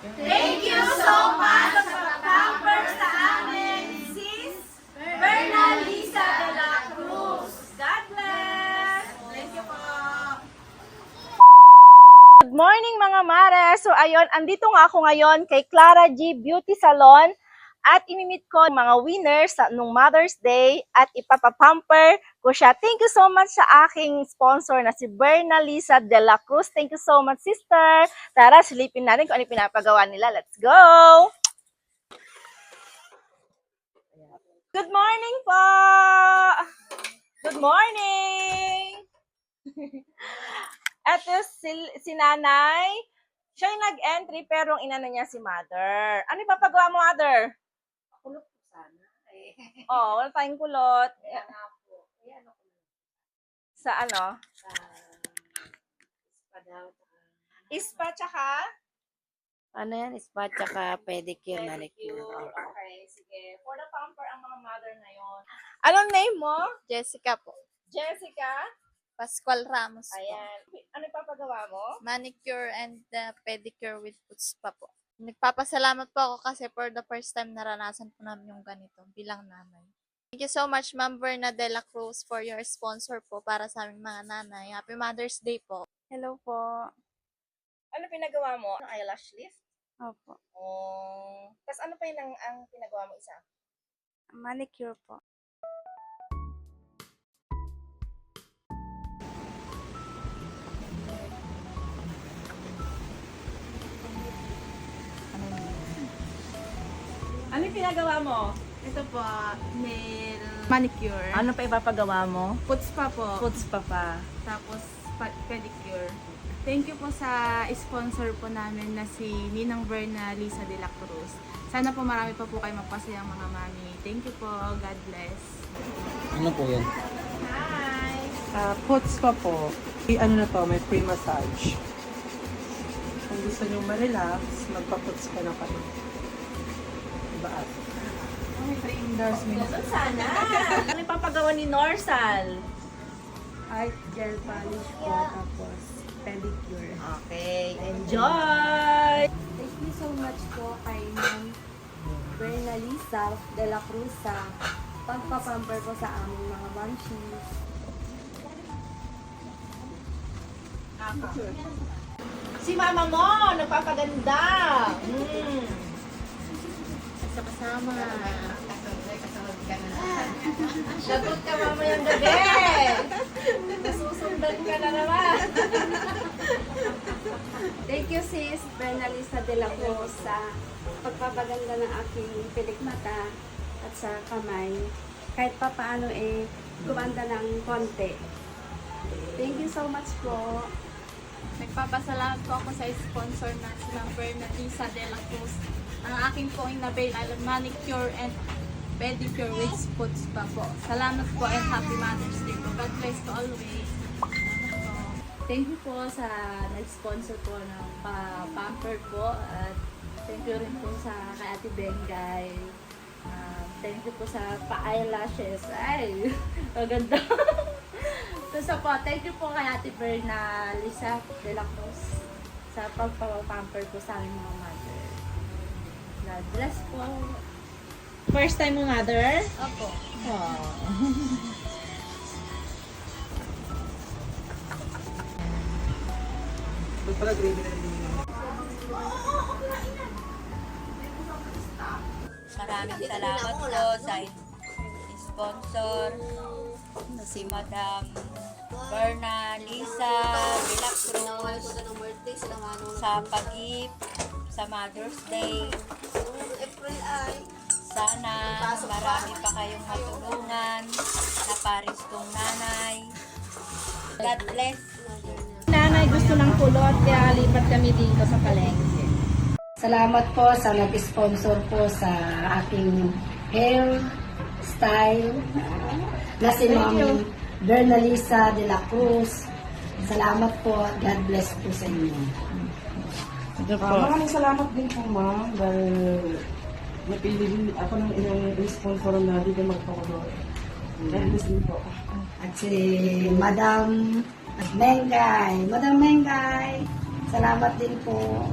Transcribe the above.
Thank you so much sa pag-pamper sa amin, Sis Berna Lisa de la Cruz. God bless! Thank you po. Good morning mga mare! So ayun, andito nga ako ngayon kay Clara G Beauty Salon at imimit ko mga winners sa nung Mother's Day at ipapapamper ko siya. Thank you so much sa aking sponsor na si Berna Lisa de la Cruz. Thank you so much, sister. Tara, silipin natin kung ano pinapagawa nila. Let's go! Good morning po! Good morning! Ito si, si nanay. Siya yung nag-entry pero ang inano niya si mother. Ano yung papagawa mo, mother? Kulot po sana. Eh, Oh, wala tayong kulot. ano ko Sa ano? sa spa daw. Ispa tsaka? Ano yan? Spa tsaka pedicure, Pedicure. manicure. Okay, sige. For the pamper ang mga mother ngayon. Anong name mo? Jessica po. Jessica? Pascual Ramos po. Ayan. Ano yung papagawa mo? Manicure and uh, pedicure with puts pa po. Nagpapasalamat po ako kasi for the first time naranasan po namin yung ganito bilang nanay. Thank you so much, Ma'am Berna de la Cruz, for your sponsor po para sa aming mga nanay. Happy Mother's Day po. Hello po. Ano pinagawa mo? Ang eyelash lift? Opo. Oh. Tapos ano pa yun ang, ang pinagawa mo isa? Manicure po. Ano yung pinagawa mo? Ito po, nail manicure. Ano pa ipapagawa mo? Puts pa po. Puts pa pa. Tapos pa- pedicure. Thank you po sa sponsor po namin na si Ninang Berna Lisa de la Cruz. Sana po marami pa po kayo magpasayang mga mami. Thank you po. God bless. Ano po yan? Ah, puts pa po. I- Ano na to, may free massage. Kung gusto nyo ma-relax, magpa-puts ka na kami. Diba? May free endorsement. Sana. yung papagawa ni Norsal? Art gel polish po, tapos pedicure. Okay. Enjoy! Thank you so much po kay Ma'am Berna Lisa de la Cruz sa pagpapamper ko sa aming mga banshees. Si mama mo, nagpapaganda. Mm. Sa kasama. Lagot ka mamayang gabi. Nasusundan ka na naman. Thank you sis Berna Lisa de la Cruz sa pagpapaganda ng aking pilikmata at sa kamay. Kahit pa paano eh, gumanda ng konti. Thank you so much po. Nagpapasalamat po ako sa sponsor na si Ma'am Berna Lisa de la Cruz. Ang aking po inavail ay manicure and pedicure with puts pa po. Salamat po and happy Mother's Day po. God bless to always. Po. Thank you po sa nag-sponsor po ng pa-pamper po at thank you rin po sa kay Ate Bengay. Um, thank you po sa pa-eyelashes. Ay, maganda. Tapos po, thank you po kay Ate Berna Lisa de la Cruz sa pagpapamper po sa aming mga mother. God bless po. First time mo, mother? Opo. Ba't pala gravy na rin? Maraming salamat po sa sponsor na si Madam Berna Lisa de la Cruz sa pag-gift sa Mother's Day. Sana marami pa kayong matulungan na paristong nanay. God bless. Nanay gusto ng kulot, kaya lipat kami dito sa palengke. Salamat po sa nag-sponsor po sa aking hair style na si Ma'am Bernalisa de la Cruz. Salamat po. God bless po sa inyo. Ah, maraming salamat din po ma'am dahil napili din ako ng ilang sponsor na dito magpakulor. God bless din po. At si Madam Mengay. Madam Mengay, salamat din po.